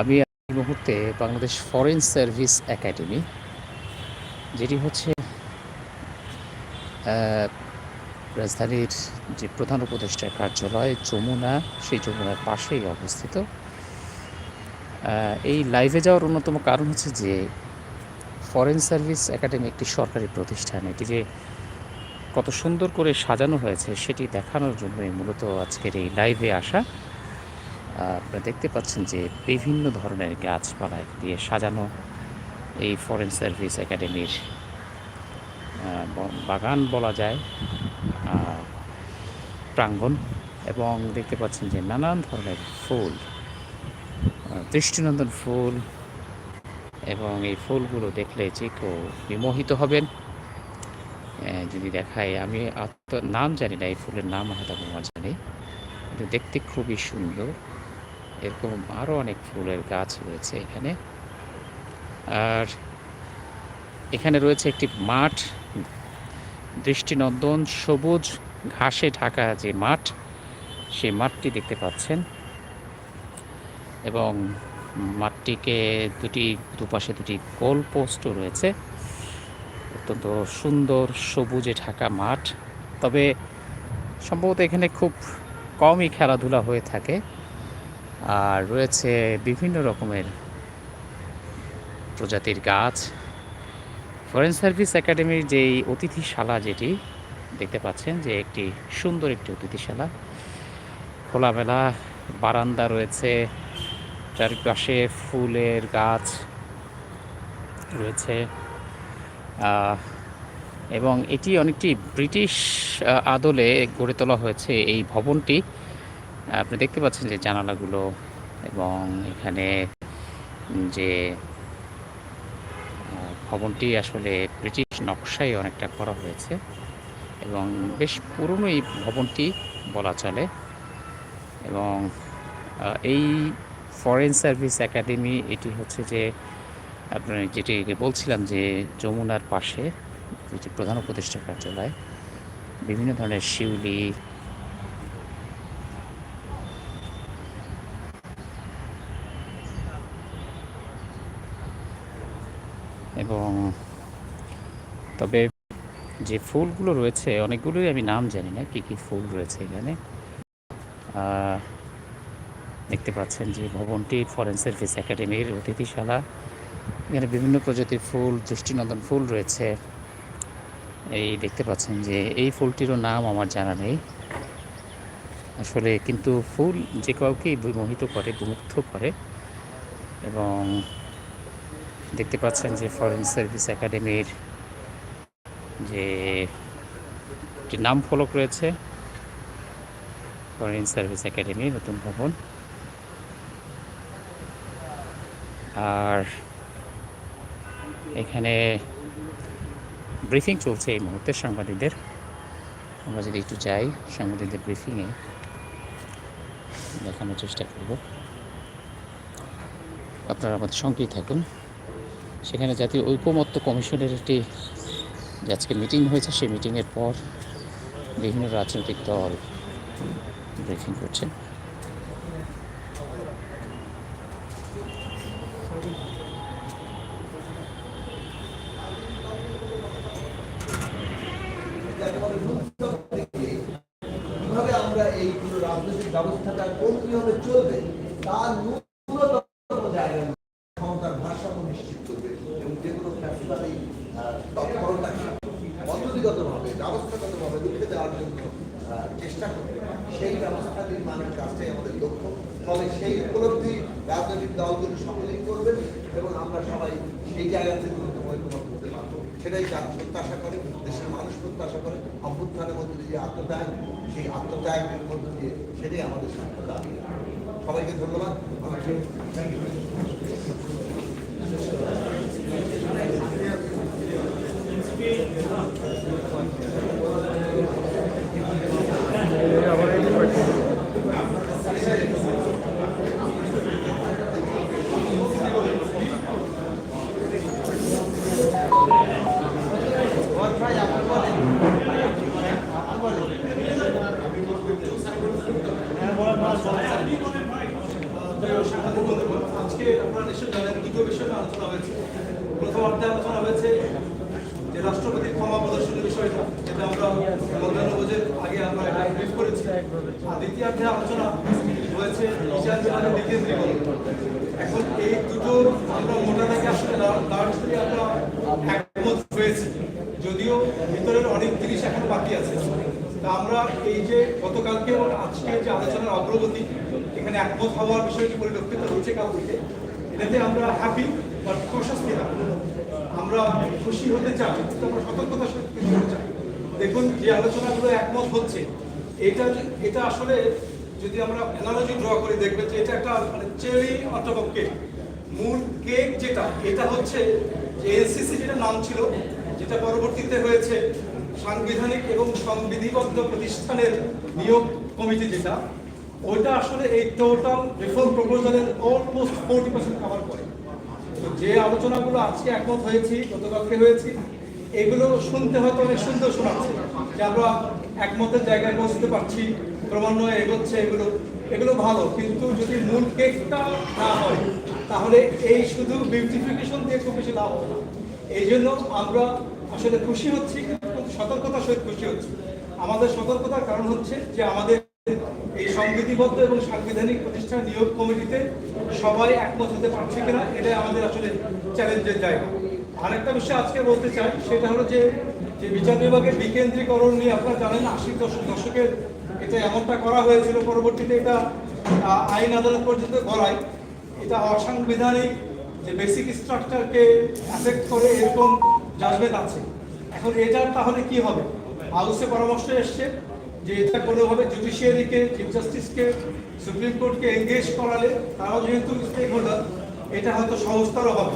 আমি এই মুহূর্তে বাংলাদেশ ফরেন সার্ভিস একাডেমি যেটি হচ্ছে রাজধানীর যে প্রধান উপদেষ্টার কার্যালয় যমুনা, সেই যমুনার পাশেই অবস্থিত। এই লাইভে যাওয়ার অন্যতম কারণ হচ্ছে যে ফরেন সার্ভিস একাডেমি একটি সরকারি প্রতিষ্ঠান। এটি যে কত সুন্দর করে সাজানো হয়েছে সেটি দেখানোর জন্যই মূলত আজকের এই লাইভে আসা। আপনারা দেখতে পাচ্ছেন যে বিভিন্ন ধরনের গাছপালা দিয়ে সাজানো এই ফরেন সার্ভিস একাডেমির বাগান বলা যায়। প্রাঙ্গণ এবং দেখতে পাচ্ছেন যে নানান ধরনের ফুল। দৃষ্টিনন্দন ফুল এবং এই ফুলগুলো দেখলে যে কেউ বিমোহিত হবেন। যদি দেখায়, আমি নাম জানি না, এই ফুলের নাম হয়তো জানি। কিন্তু দেখতে খুবই সুন্দর। এরকম আরও অনেক ফুলের গাছ রয়েছে এখানে। আর এখানে রয়েছে একটি মাঠ। দৃষ্টিনন্দন সবুজ ঘাসে ঢাকা যে মাঠ, সেই মাঠটি দেখতে পাচ্ছেন। এবং মাঠটিকে দুটি দুপাশে দুটি গোল পোস্টও রয়েছে। অত্যন্ত সুন্দর সবুজে ঢাকা মাঠ। তবে সম্ভবত এখানে খুব কমই খেলাধুলা হয়ে থাকে। আর রয়েছে বিভিন্ন রকমের প্রজাতির গাছ। ফরেন সার্ভিস একাডেমির যেই অতিথিশালা যেটি দেখতে পাচ্ছেন যে একটি সুন্দর একটি অতিথিশালা। খোলামেলা বারান্দা রয়েছে। চারিপাশে ফুলের গাছ রয়েছে। এবং এটি অনেকটি ব্রিটিশ আদলে গড়ে তোলা হয়েছে এই ভবনটি। আপনি দেখতে পাচ্ছেন যে জানালাগুলো এবং এখানে যে ভবনটি আসলে ব্রিটিশ নকশায় অনেকটা করা হয়েছে এবং বেশ পুরনো এই ভবনটি বলা চলে। এবং এই ফরেন সার্ভিস একাডেমি এটি হচ্ছে যে, আপনার যেটি বলছিলাম যে যমুনার পাশে যেটি প্রধান উপদেষ্টার কার্যালয়। বিভিন্ন ধরনের শিউলি এবং তবে যে ফুলগুলো রয়েছে অনেকগুলোই আমি নাম জানি না কী, কী ফুল রয়েছে এখানে। দেখতে পাচ্ছেন যে ভবনটি ফরেন সার্ভিস একাডেমির অতিথিশালা। এখানে বিভিন্ন প্রজাতির ফুল, দৃষ্টিনন্দন ফুল রয়েছে। এই দেখতে পাচ্ছেন যে এই ফুলটিরও নাম আমার জানা নেই। আসলে কিন্তু ফুল যে কাউকেই বিমোহিত করে, বিমুগ্ধ করে এবং দেখতে পাচ্ছেন যে ফরেন সার্ভিস একাডেমির যে একটি নাম ফলক রয়েছে। ফরেন সার্ভিস একাডেমি নতুন ভবন। আর এখানে ব্রিফিং চলছে এই মুহূর্তে সাংবাদিকদের। আমরা যদি একটু যাই সাংবাদিকদের ব্রিফিংয়ে দেখানোর চেষ্টা করব। আপনারা আমাদের সঙ্গেই থাকুন। সেখানে জাতীয় ঐকমত্য কমিশনের একটি আজকে মিটিং হয়েছে সেই মিটিংয়ের পর বিভিন্ন রাজনৈতিক দল ব্রিফিং করছেন। আমরা এই রাজনৈতিক ব্যবস্থাটা কোন কীভাবে চলবে, তার জায়গায় ক্ষমতার ভারসাম্য নিশ্চিত করবে এবং যে কোনো ফ্যাসিবাদী তৎপরতাকে পদ্ধতিগতভাবে ব্যবস্থাগতভাবে রুখে দেওয়ার জন্য আহ, চেষ্টা করবে সেই ব্যবস্থা নির্মাণের কাজটাই আমাদের লক্ষ্য। ফলে সেই উপলব্ধি রাজনৈতিক দলগুলো সকলেই করবেন এবং আমরা সবাই সেই জায়গা থেকে ঐক্যমত হতে পারব সেটাই জাতি প্রত্যাশা করে, দেশের মানুষ প্রত্যাশা করে। অভ্যুত্থানের মধ্যে যে আত্মত্যাগ, সেই আত্মত্যাগের মধ্য দিয়ে সেটাই আমাদের সাথে সবাইকে ধন্যবাদ। আমাকে বলেন প্রিয় সাংবাদিক বন্ধুগণ, আজকে আপনারা নিশ্চয়ই জানেন দুটো বিষয় নিয়ে আলোচনা হয়েছে। প্রথম অর্থে আলোচনা হয়েছে যে রাষ্ট্রপতি ক্ষমা প্রদর্শনের বিষয়টা, যেটা আমরা মধ্যাহ্নভোজের আগে আমরা ব্রিফ করেছি। আর দ্বিতীয়ার্ধে আলোচনা হয়েছে বিচার বিভাগের বিকেন্দ্রীকরণ এখন এই দুটো আমরা মোটা থেকে আসলে লার্জলি আমরা একমত হয়েছি। যদিও ভিতরের অনেক জিনিস এখন বাকি আছে। তা আমরা এই যে গতকালকে এবং আজকে যে আলোচনার অগ্রগতি, এখানে একমত হওয়ার বিষয়টি পরিলক্ষিত হচ্ছে কাল থেকে। এটাতে আমরা হ্যাপি বাট কশাসলি আমরা খুশি হতে চাই আমরা সতর্কতার সাথে হতে চাই। দেখুন, যে আলোচনাগুলো একমত হচ্ছে, এটা এটা আসলে যদি আমরা অ্যানালজি ড্র করে, দেখবেন যে এটা একটা মানে চেরি অফ কেক মূল কেক যেটা, এটা হচ্ছে যে এনসিসি যেটা নাম ছিল, যেটা পরবর্তীতে হয়েছে সাংবিধানিক এবং সংবিধিবদ্ধ প্রতিষ্ঠানের নিয়োগ কমিটি যেটা ওইটা আসলে এই টোটাল রিফর্ম প্রপোজালের অলমোস্ট ফোর্টি পার্সেন্ট কভার করে। যে আলোচনাগুলো আজকে একমত হয়েছি গতকালকে হয়েছি, এগুলো শুনতে হয়তো অনেক সুন্দর শোনাচ্ছে, যে আমরা একমতের জায়গায় পৌঁছতে পারছি, ক্রমান্বয়ে এগোচ্ছে, এগুলো এগুলো ভালো। কিন্তু যদি মূল কেকটা না হয়, তাহলে এই শুধু বিউটিফিকেশন দিয়ে খুব বেশি লাভ হবে এই জন্য আমরা আসলে খুশি হচ্ছি সতর্কতার সহিত খুশি হচ্ছি। আমাদের সতর্কতার কারণ হচ্ছে যে আমাদের এই সংবিধিবদ্ধ এবং সাংবিধানিক প্রতিষ্ঠান নিয়োগ কমিটিতে সবাই একমত হতে পারছে কিনা, এটাই আমাদের আসলে চ্যালেঞ্জের জায়গা। আরেকটা বিষয় আজকে বলতে চাই, সেটা হলো যে যে বিচার বিভাগের বিকেন্দ্রীকরণ নিয়ে আপনারা জানেন আশি দশক দশকের এটা এমনটা করা হয়েছিল, পরবর্তীতে এটা আইন আদালত পর্যন্ত গড়ায় এটা অসাংবিধানিক যে বেসিক স্ট্রাকচারকে অ্যাফেক্ট করে এরকম জাজমেন্ট আছে। এখন এটার তাহলে কি হবে? হাউসে পরামর্শ এসছে যে এটা কোনোভাবে জুডিশিয়ারিকে চিফ জাস্টিসকে সুপ্রিম কোর্টকে এঙ্গেজ করালে তারাও যেহেতু স্টেক হোল্ডার এটা হয়তো সহজতর হবে।